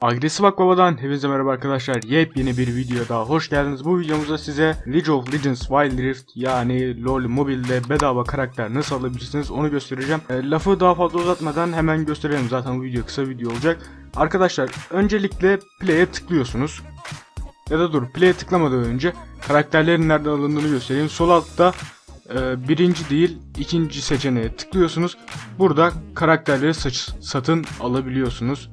Agresif Akbaba'dan hepinize merhaba arkadaşlar. Yepyeni bir video daha hoş geldiniz. Bu videomuzda size League of Legends Wild Rift yani LoL Mobile'de bedava karakter nasıl alabilirsiniz onu göstereceğim. E, lafı daha fazla uzatmadan hemen gösterelim. Zaten bu video kısa video olacak. Arkadaşlar öncelikle play'e tıklıyorsunuz. Ya da dur play'e tıklamadan önce karakterlerin nereden alındığını göstereyim. Sol altta e, birinci değil ikinci seçeneğe tıklıyorsunuz. Burada karakterleri satın alabiliyorsunuz.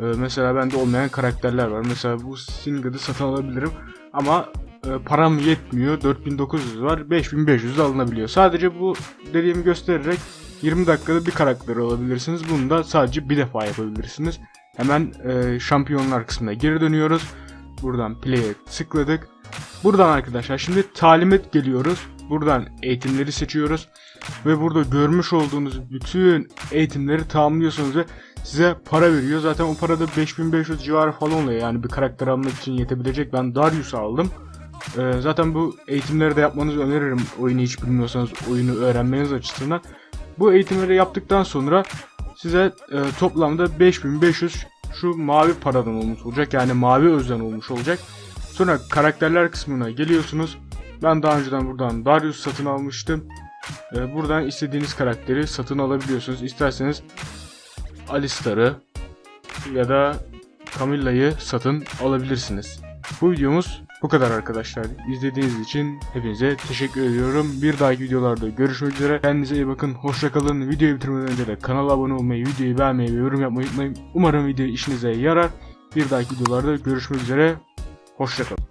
Ee, mesela bende olmayan karakterler var. Mesela bu Singed'ı satın alabilirim ama e, param yetmiyor. 4900 var. 5500 de alınabiliyor. Sadece bu dediğimi göstererek 20 dakikada bir karakter alabilirsiniz. Bunu da sadece bir defa yapabilirsiniz. Hemen e, şampiyonlar kısmına geri dönüyoruz. Buradan play'e tıkladık. Buradan arkadaşlar şimdi talimat geliyoruz. Buradan eğitimleri seçiyoruz. Ve burada görmüş olduğunuz bütün eğitimleri tamamlıyorsunuz ve size para veriyor. Zaten o parada 5500 civarı falan oluyor. Yani bir karakter almak için yetebilecek. Ben Darius'u aldım. Ee, zaten bu eğitimleri de yapmanızı öneririm. Oyunu hiç bilmiyorsanız oyunu öğrenmeniz açısından. Bu eğitimleri yaptıktan sonra size e, toplamda 5500 şu mavi paradan olmuş olacak. Yani mavi özden olmuş olacak. Sonra karakterler kısmına geliyorsunuz. Ben daha önceden buradan Darius satın almıştım. Ee, buradan istediğiniz karakteri satın alabiliyorsunuz. İsterseniz Alistar'ı ya da Camilla'yı satın alabilirsiniz. Bu videomuz bu kadar arkadaşlar. İzlediğiniz için hepinize teşekkür ediyorum. Bir dahaki videolarda görüşmek üzere. Kendinize iyi bakın. Hoşça kalın. Videoyu bitirmeden önce de kanala abone olmayı, videoyu beğenmeyi ve yorum yapmayı unutmayın. Umarım video işinize yarar. Bir dahaki videolarda görüşmek üzere. Hoşça kalın.